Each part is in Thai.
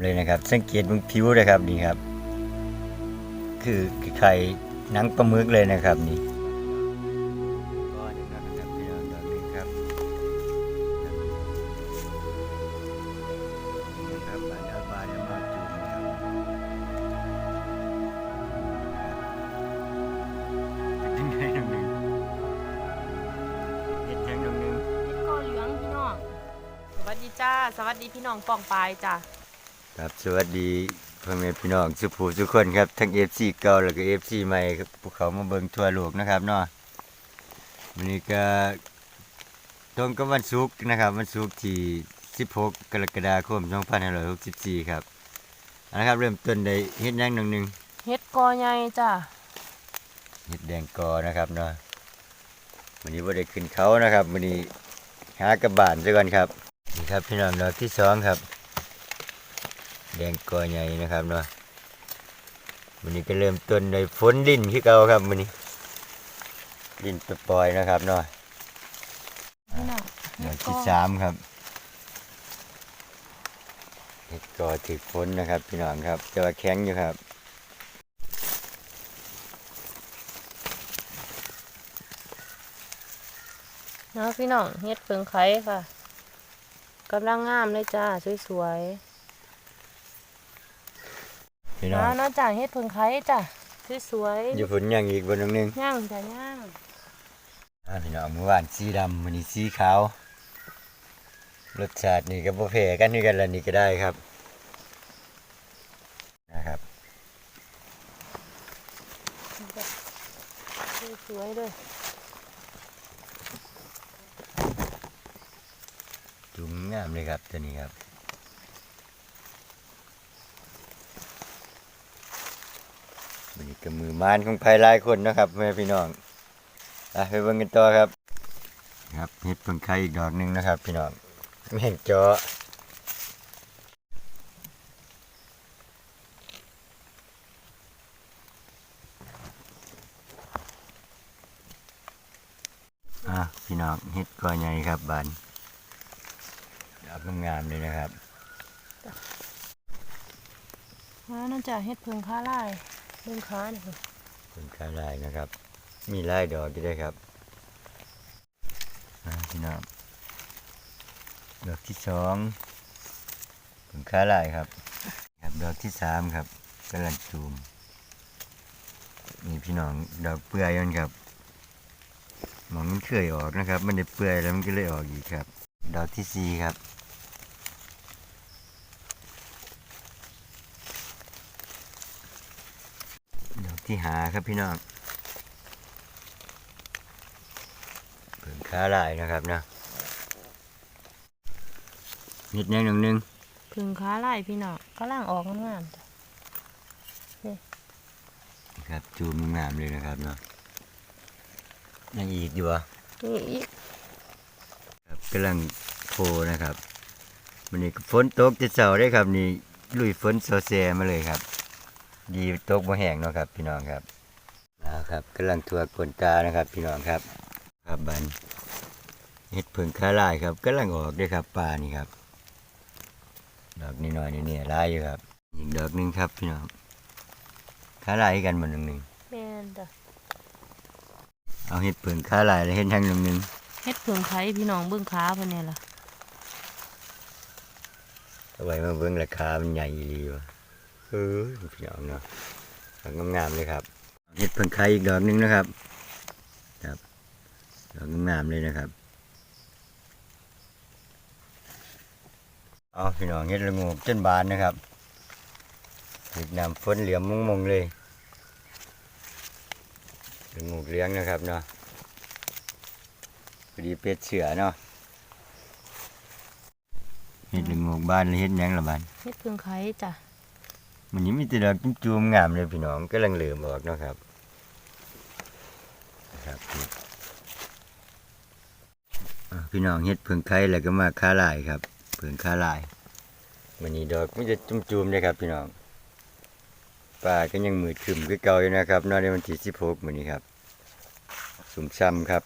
เลยนะครับ สังเกตบนผิวเลยครับนี่ครับ คือไข่หนังปลาหมึกเลยนะครับนี่ก็อย่างนั้นนะครับพี่น้องดอกนี้ครับนี่นะครับบานเอาบานเอามาจุ่มนะครับเป็นยังไงน้องหนึ่งเห็ดยังน้องหนึ่งเฮ็ดกอเหลืองพี่น้องสวัสดีจ้า สวัสดีพี่น้องปองปายจ้า ครับสวัสดีพ่อแม่พี่น้องสุภูทุกคนครับ ทั้ง FC เก่าแล้วก็ FC ใหม่ครับพวกเขามาเบิ่งทั่วโลกนะครับเนาะวันนี้ก็ตรงกับวันศุกร์นะครับ วันศุกร์ที่ 16 กรกฎาคม 2564 ครับเอาละครับ เริ่มต้นได้เฮ็ดหยังหนึ่งหนึ่งเฮ็ดกอใหญ่จ้าเฮ็ดแดงกอนะครับเนาะวันนี้บ่ได้ขึ้นเขานะครับวันนี้หากระบานซะก่อนครับนี่ครับพี่น้องดอกที่สองครับ แดงกอใหญ่นะครับเนาะวันนี้ก็เริ่มต้นในฝนดินที่เก่าครับวันนี้ ดินปล่อยๆนะครับเนาะพี่น้องดเฮ็อดกกที่อสามครับเห็ดกอถือฝนนะครับ พี่น้องครับจะว่าแข็งอยู่ครับเนาะพี่น้องเฮ็ดเพิงไข่ค่ะกำลังงามเลยจ้า สวย พี่ๆน้องนะเนาะจ้าเฮ็ดเพิงไข่จ้าสวยอยู่ฝนยังอีกบนนึงๆย่างจ้าย่างอ่าพี่น้องเมื่อวานสีดำวันนี้สีขาวรสชาตินี่ก็บ่แพ้กันนี่กันละนี่ก็ได้ครับนะครับสวยๆเลยจุ่มงามเลยครับตัวนี้ครับ นนี้ก็มือมานของภายหลายคนนะครับแม่พี่น้องอะไปเบิ่งกันต่อครับ ครับเห็ดเพิ่งไข่อีกดอกหนึงนะครับ พี่น้องแม่งเจาะอะพี่น้องเห็ดก้อนใหญ่ครับบานดอกงามเลยนะครับนะเนาะจ้าเฮ็ดเพิงขาลาย เบิ่งขานี่ค่ะเป็นข้าลายนะครับ มีลายดอกด้วยครับพี่น้องดอกที่สองเป็นข้าลายครับครับดอกที่สามครับกำลังจูมนี่พี่น้องดอกเปื่อยมันครับหมองมันเคยออกนะครับ มันได้เปื่อยแล้วมันก็เลยออกอีกครับ ดอกที่สี่ครับ ดอก ที่หาครับพี่น้องเพิ่งค้าลายนะครับนะนิดนึงหนึ่งหนึงเพิงขาลายพี่น้องกำลังออกงามๆจ้ะครับจูมงามเลยนะครับเนาะยังอีกอยู่อะนี่อีกครับกำลังโพนะครับวันนี้ก็ฝนตกจะเสาได้ครับนี่ลุยฝนโซเซมาเลยครับ ดีตกบ่แห้งเนาะครับ พี่น้องครับอ่าครับกำลังทัวกนตานะครับ พี่น้องครับ ครับบันเห็ดเพิ่งค้าลายครับกำลังออกเด้วยครับปลานี่ครับ ดอกนี้น้อยนี่เนี่ยลายอยู่ครับอีกดอกหนึงครับ พี่น้องค้าลายกันหมดหนึ่งหนึ่งแม่นจ้ะเอาเห็ดเพิ่งค้าลายแล้วเห็ดทั้งหนึ่งหนึ่งเฮ็ดเพิงไข่พี่น้องเบิ่งขาเพิ่นนี่ล่ะเอาไว้มาเบิ่งราคามันใหญ่ดีวะ เออพี่น้องเนาะงามๆเลยครับเห็ดเพิ่งไข่อีกดอกหนึงนะครับครับดอกงามๆเลยนะครับเอาพี่น้องเห็ดละงูจนบานนะครับเห็ดน้ำฝนเหลี่ยมมงๆเลยละงูเลี้ยงนะครับเนาะพอดีเป็ดเสือเนาะเห็ดละงูบ้านหรือเห็ดยังละบ้านเฮ็ดเพิงไข่จ้ะ มันนี้มีแต่ดอกจุ่มๆงามเลยพี่น้องกำลังเหลือมออกเนาะครับครับนี่อะพี่น้องเฮ็ดเพิ่งไข่แล้วก็มาค้าลายครับเพิ่งค้าลายวันนี้ดอกมันจะจุ่มๆเลยครับ พี่น้องป่าก็ยังมืดครึมคือเก่าอยู่นะครับนอกในวันที่16มื้อนี้ครับสุ่มซ้ำครับ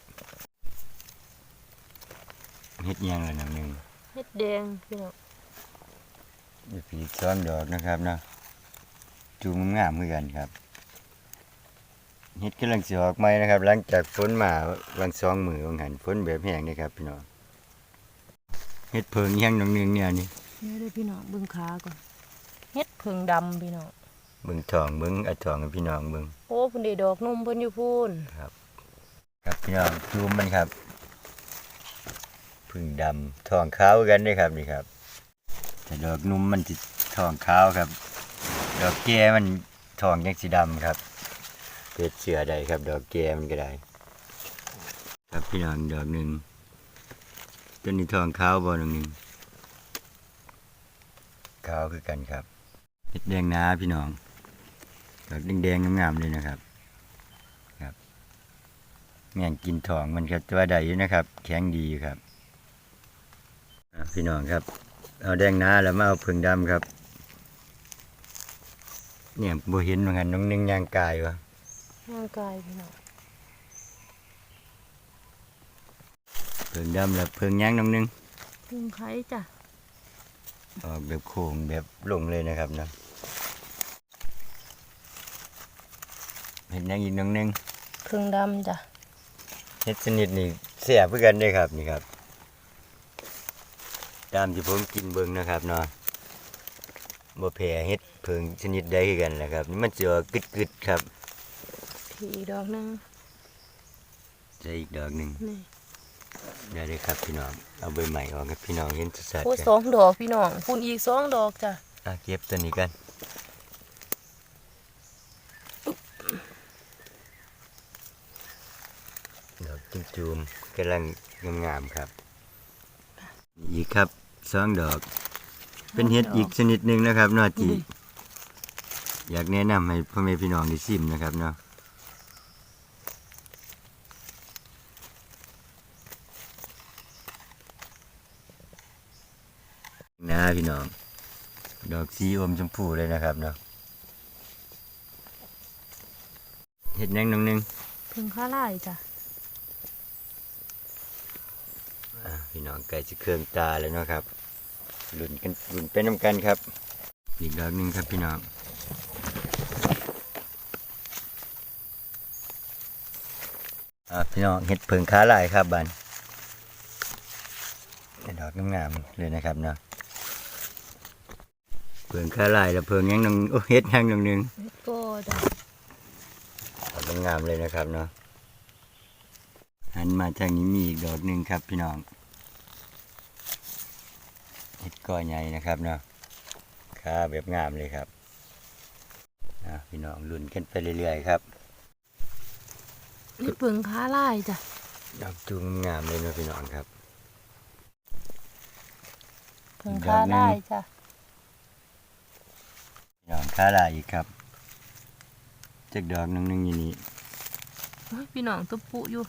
เฮ็ดหยังล่ะน้ำหนึงเฮ็ดแดงพี่น้องอยู่ผีซ้อนดอกนะครับเนาะ จูงงามเหมือนกันครับเฮ็ดกำลังสิออกใหม่นะครับ หลังจากฝนมาวังสองมือวังหันฝนแบบแห้งนี่ครับพี่น้องเฮ็ดเพิงยังน้องนึงเนี่ยนี่นี่เด้อพี่น้องเบิ่งขาก่อนเฮ็ดเพิงดำพี่น้องเบิ่งทองเบิ่งเอาทองให้พี่น้องเบิ่งโอ้เพิ่นได้ดอกนุ่มเพิ่นอยู่พูนครับพี่น้องจูมมันครับพึ่งดำทองขาวกันเด้ครับนี่ครับแต่ดอกนุ่มมันสิทองขาวครับ ดอกแก่มันทองยังสีดำครับเป็ดเสือได้ครับ ดอกแก่มันก็ได้ ครับพี่น้องดอกหนึ่งต้นนี้ทองขาวบอกหนึ่งขาวคือกันครับเห็ดแดงนาพี่น้องดอกแดงๆงามๆเลยนะครับครับแม่งกินทองมันครับตัวใดอยู่นะครับ แข็งดีครับพี่น้องครับ เอาแดงนาแล้วมาเอาผึ่งดำครับ เนี่ยบ่เห็นเหมือนกันน้องนึงย่างกายวะร่างกายพี่น้องเพิ่งดำแล้วเพิ่งย่างน้องนึงเพิ่งไข่จ้ะออกแบบโค้งแบบลงเลยนะครับเนาะเห็นย่างอีกน้องนึงเพิ่งดำจ้ะเฮ็ดชนิดนี่เสียเพื่อกันได้ครับนี่ครับ ตามที่ผมกินเบิ่งนะครับเนาะ บ่แพ้เฮ็ดเพิงชนิดใดคือกันแหละครับ นี่มันจะกึดๆครับพี่อีกดอกหนึงจะอีกดอกหนึงนี่ได้เลยครับพี่น้องเอาใบใหม่ออกให้พี่น้องเห็นชัดโอ้ๆสกันองดอกพี่น้องพูนอีกสองดอกจ้ะอะเก็บตัวนี้กันดอกจุ่มๆกำลังงามๆครับอีกครับสองดอก เป็นเห็ดอีกชนิดหนึ่งนะครับเนาะที่อยากแนะนำให้พ่อแม่พี่น้องได้ชิมนะครับเนาะนะพี่น้อง ดอกสีอมชมพูเลยนะครับเนาะเห็ดแหนงน้องหนึงเพิ่งข้าไล่จ้ะอะพี่น้องไก่จะเครื่องตาแล้วเนาะครับ ลุ้นกันลุ้นไปน้ำกันครับ อีกดอกหนึ่งครับพี่น้องอะพี่น้องเห็ดเพิงค้าลายครับบันดอกงามๆเลยนะครับเนาะเพิงค้าลายแล้วเพิงยังหนึงโอ้เห็ดยังหนึงหนึงเฮ็ดก็จ้ะดอกงามๆเลยนะครับเนาะหันมาทางนี้มีอีกดอกหนึ่งครับพี่น้อง เห็ดก้อใหญ่นะครับเนาะขาแบบงามเลยครับนะพี่น้องลุ้นกันไปเรื่อยๆครับเฮ็ดเพิ่งข้าไล่จ้ะดอกจูงงามเลยเนาะพี่น้องครับเพิ่งข้าไล่จ้ะพี่น้องขาลายอีกครับจากดอกหนึงหนึงอยู่นี่โอ้ยพี่น้องตุ๊บปุอยู่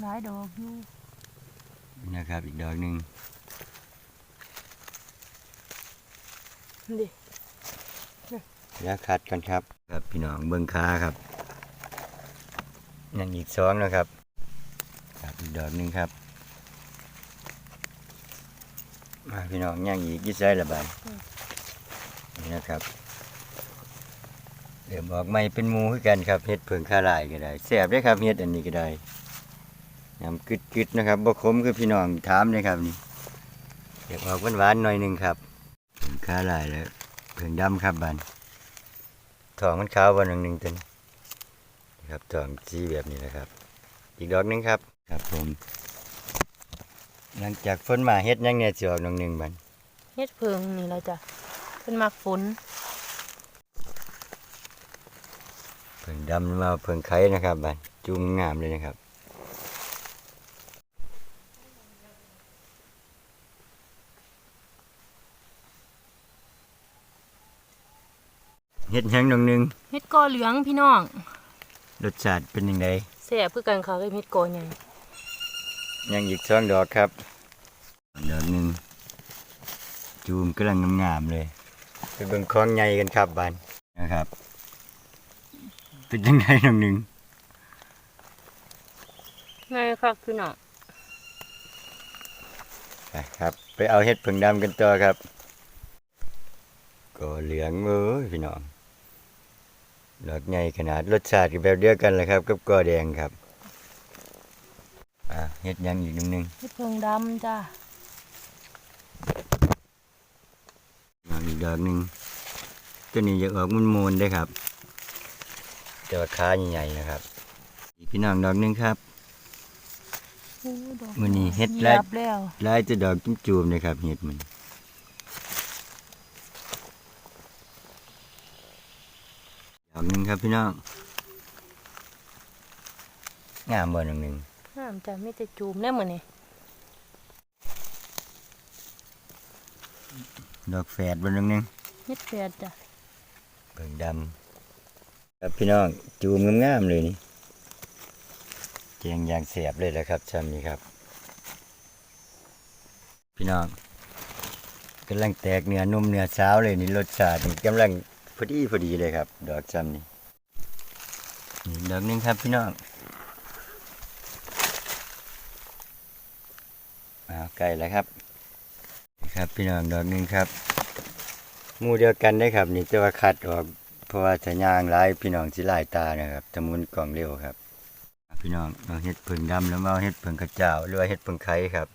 หลายดอกอยู่นะครับอีกดอกหนึ่ง ดิแล้วคัดกันครับ ครับพี่น้องเบิ้งขาครับยังอีกสองนะครับครับอีกดอกหนึ่งครับ มาพี่น้องยังอีกยี่ไซละบาทนี่นะครับเดี๋ยวบอกไม่เป็นหมูคือกันครับเฮ็ดเพิงข้าลายก็ได้แซ่บได้อครับเฮ็ดอันนี้ก็ได้ยำกึดๆนะครับบ่ขมคือพี่น้องถามเลยครับนี่เดี๋ยวออกหวานๆหน่อยหนึงครับเพิงข้าลายแล้วเพิงดำครับบานทองมันขาววันหนึ่งหนึ่งตัวนี้นะครับทองสีแบบนี้นะครับ อีกดอกหนึงครับ ครับผม หลังจากฝนมาเฮ็ดหยังเนี่ยสิออกหนองหนึ่งบันเฮ็ดเพิ่งนี่ละจ้ะเพิ่นมักฝนเพิ่งดำมาเพิ่งไข่นะครับบันจุงงามเลยนะครับ เฮ็ดหยังหนองหนึ่งเฮ็ดกอเหลืองพี่น้องรสชาติเป็นยังไงแซ่บคือกันค่ะกับเฮ็ดกอใหญ่ยังอีกสองดอกครับดอกหนึ่งจูมกำลังงามๆเลยไปเบิ่งคลองใหญ่กันครับบันนะครับ เป็นยังไงหนองหนึ่งไงครับพี่น้องไปครับ ไปเอาเห็ดผึ่งดำกันต่อครับก็เหลืองเอ้ยพี่น้อง ดอกใหญ่ขนาดรสชาติก็แบบเดียวกันแหละครับกับกอแดงครับอ่าเฮ็ดหยังอีกหนึงหนึงเฮ็ดเพิงดำจ้าดอกอีกดอกหนึงตัวนี้จะออกมุนมูนๆได้ครับแต่ว่าขาใหญ่ๆนะครับอีกพี่น้องดอกหนึงครับโอ้ดอกมื้อนี้เฮ็ดหแล้ยวบแล้วลายจะดอกจุ่มๆนะครับเห็ดมัน ดอกหนึงครับพี่น้องงามบ่หนึ่งหนึ่งห้ามจ้ะมีแต่จูมแน่มื้อนี้ดอกแฝดบ่หนึ่งหนึ่งเฮ็ดแปดจ้ะเบิ่งดำครับพี่น้องจูมงามๆเลยนี่แจงอย่างเสียบเลยแหละครับชำนี้ครับ พี่น้องกำลังแตกเนื้อนุ่มเนื้อสาวเลยนี่รสชาตินี่กำลังพ อดีพอดีเลยครับ ดอกชำนี่ดอกหนึงครับพี่น้องอาใกล้แล้วครับ ครับพี่น้องดอกหนึงครับมูเดียวกันได้ครับ นี่แต่ว่าคัดออกเพราะว่าถ้ายางหลายพี่น้องสิลายตานะครับจะมุนกล่องเร็วครับ พี่น้องเอาเห็ดผึ่งดำแล้วมาเอาเห็ดผึ่งกระเจ้าหรือว่าเห็ดผึ่งไข่ครับ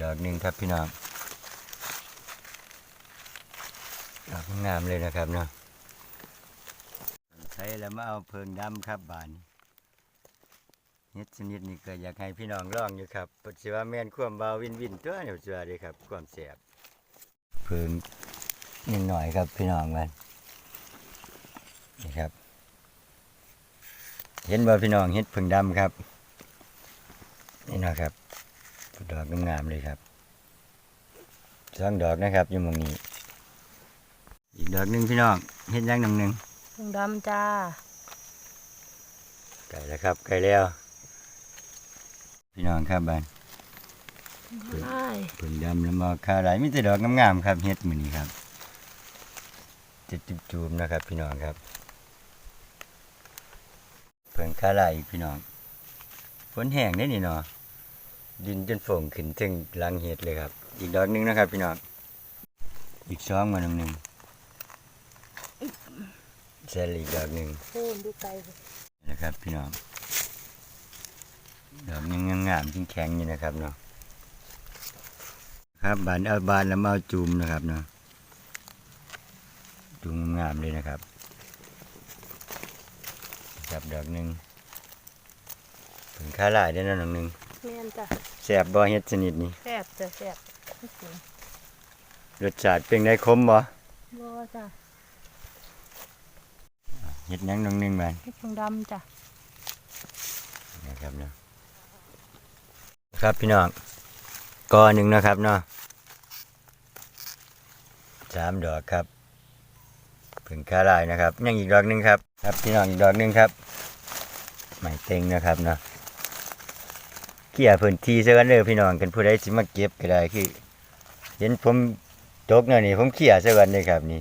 ดอกหนึ่งครับพี่น้อง ดอกงามเลยนะครับเนาะใช้แล้วมาเอาเพิงดำครับบานเห็ดชนิดนี้ก็อยากให้พี่น้องลองอยู่ครับปัจจุบันแม่นความเบาวินวินตัวเนี่ยปัจจุบันเลยครับ ความแสบเพิงนิดหน่อยครับพี่น้องมันนี่ครับ เห็นบ่พี่น้องเห็ดผึ่งดำครับ นี่นะครับดอกงามๆเลยครับสองดอกนะครับอยู่มองนี้ อีกดอกหนึ่งพี่น้องเห็ดหยังหนึ่งหนึ่งเพิงดำจ้า ไก่แล้วครับ ไก่แล้ว พี่น้องครับบ้านใช่ผึ่งดำแล้วมาคาไหลายมีแต่ดอกงามๆครับเห็ดมือนี้ครับจะจุบๆนะครับ พี่น้องครับเพิ่งคาไหลายอีกพี่น้องฝนแห้งได้นี่เนาะดินจนฝงขึ้นถึงหลังเห็ดเลยครับ อีกดอกหนึงนะครับ พี่น้องอีกสองมาหนึ่งหนึ่ง เซลอีกดอกหนึ่งโอ้ดูไกลเลยนะครับพี่น้องดอกยังงามๆจริงแข็งอยู่นะครับเนาะครับบานเอาบานแล้วมาเอาจูมนะครับเนาะจูมงามๆเลยนะครับครับดอกหนึ่งผึ่งค่าหลายได้อนะดอกหนึ่งแม่นจ้ะแสบบ่เฮ็ดชนิดนี้แซ่บจ้ะแซ่บรสชาติเป็นไงคมบ่บ่จ้ะ เฮ็ดหยังน้องหนึงบานเฮ็ดเพิงดำจ้ะนะครับเนาะครับพี่น้องกอหนึ่งนะครับเนาะสามดอกครับผึ่งคาลายนะครับ ยังอีกดอกหนึ่งครับ ครับพี่น้องอีกดอกหนึ่งครับไม่เต็งนะครับเนาะเกี่ยพื้นที่ซะกันเด้อพี่น้องกันผู้ใดสิมาเก็บก็ได้คือ เห็นผมตกเนาะนี่ผมเขี่ยซะกันเลยครับนี่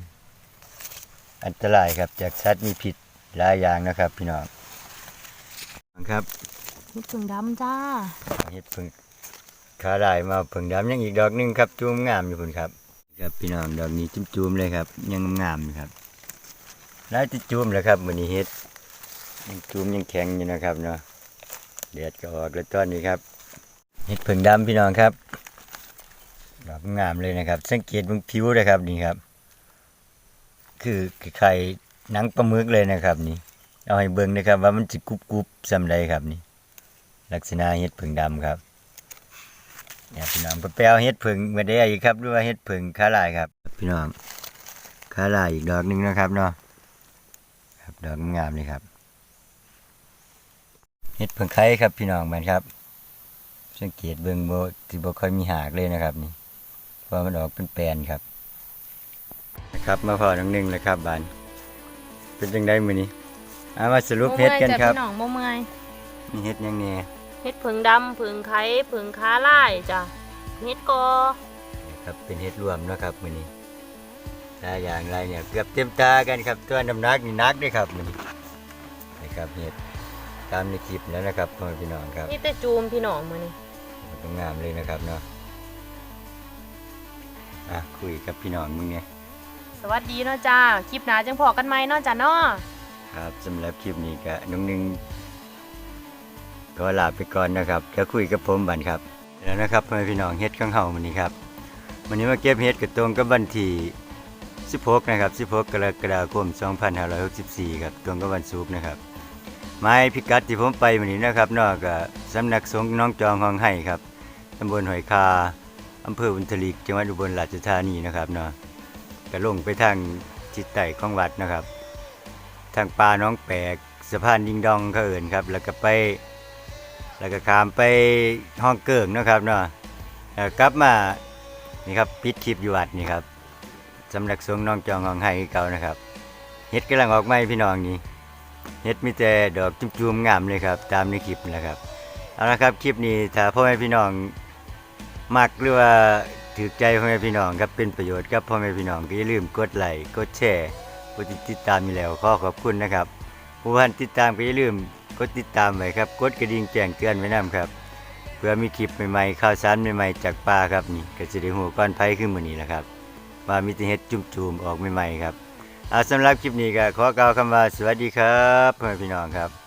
อันตรายครับจากสัตว์มีพิษหลายอย่างนะครับ พี่น้องครับเฮ็ดเพิงดำจ้าเฮ็ดเพิ่งขาลายมาเพิ่งดำยังอีกดอกหนึงครับจูมงามอยู่พุ่นครับครับพี่น้องดอกนี้จุ่มๆเลยครับ ยังงามอยู่ครับแล้วจะจุ่มแล้วครับมื้อนี้เฮ็ดยังจุ่มยังแข็งอยู่นะครับเนาะแดดก็ออกแล้วตอนนี้ครับเฮ็ดเพิ่งดำพี่น้องครับดอกงามเลยนะครับ สังเกตเบนผิวเลยครับนี่ครับ คือไข่หนังปลาหมึกเลยนะครับ นี่ เอาให้เบิ่งนะครับ ว่ามันจะกรุบๆซำใดครับนี่ ลักษณะเห็ดผึ่งดำครับเนี่ยพี่น้องไปเอาเห็ดผึ่งมาได้อีกครับหรือว่าเห็ดผึ่งขาลายครับ พี่น้องขาลายอีกดอกหนึ่งนะครับเนาะครับดอกงามเลยครับเห็ดผึ่งไข่ครับ พี่น้องมันครับสังเกตเบิ่งโบที่บ่ค่อยมีหากเลยนะครับ นี่เพราะมันออกเป็นแปลนครับ นะครับ มาพอน้องหนึ่งเลยครับบานเป็นจังได้มื้อนี้เอามาสรุปเห็ดกันครับพี่น้องบ่เมื่อยนี่เห็ดหยังแหน่เฮ็ดเพิงดำเพิงไข่เพิงขาลายจ้ะเฮ็ดกอครับเป็นเห็ดรวมเนาะครับมื้อนี้ถ้าอย่างไรเนี่ยเกือบเต็มตากันครับตัวน้ำหนักนี่หนักเด้วยครับมื้อนี้นะครับเห็ดตามในคลิปแล้วนะครับพ่อแม่พี่น้องครับนี่แต่จูมพี่น้องมื้อนี้งามเลยนะครับเนาะอะคุยกับพี่น้องมึงเนี่ย สวัสดีเนาะจ้า คลิปหน้าจังพอกันไหมเนาะจ้าเนาะครับสำหรับคลิปนี้ก็น้องหนึงก็ลาไปก่อนนะครับจะคุยกับผมบันครับแล้วนะครับพ่อแม่พี่น้องเฮ็ดข้างเฮามันนี้ครับวันนี้มาเก็บเฮ็ดกับตรงกับวันที่16นะครับ16กรกฎาคม2564ครับตรงกับวันศุกร์นะครับไม้พิกัดที่ผมไปวันนี้นะครับนอกก็สำนักสงฆ์น้องจองห้องไห้ครับตำบลหอยคาอำเภออุนทลีกจังหวัดอุบลราชธานีนะครับเนาะ ก็ลงไปทางทิศใต้ของวัดนะครับ ทางป่าน้องแปกสะพานยิงดองเขาเอินครับ แล้วก็ไป แล้วก็ขามไปห้องเกิงนะครับเนาะกลับมานี่ครับปิดคลิปอยู่วัดนี่ครับสำนักสงฆ์น้องจองห้องไห้เก่านะครับเฮ็ดกำลังออกใหม่พี่น้องนี่เฮ็ดมีแต่ดอกจุ่มๆงามเลยครับ ตามในคลิปนะครับเอาละครับคลิปนี้ถ้าพ่อแม่พี่น้องมักหรือว่า ถือใจพ่อแม่พี่น้องครับเป็นประโยชน์กับพ่อแม่พี่น้องก็อย่าลืมกดไลค์กดแชร์กดติดตามอยู่แล้วขอขอบคุณนะครับ ผู้พันติดตามก็อย่าลืมกดติดตามไว้ครับกดกระดิ่งแจ้งเตือนไว้นํครับ เพื่อมีคลิปใหม่ๆข่าวสารใหม่ๆจากป่าครับนี่ก็จะได้หัวก้อนไผขึ้นมือนี้แหละครับว่ามีแต่เฮ็ดจุ่มๆออกใหม่ๆครับเอาสำหรับคลิปนี้ก็ขอกล่าวคำว่าสวัสดีครับพ่อแม่พี่น้องครับ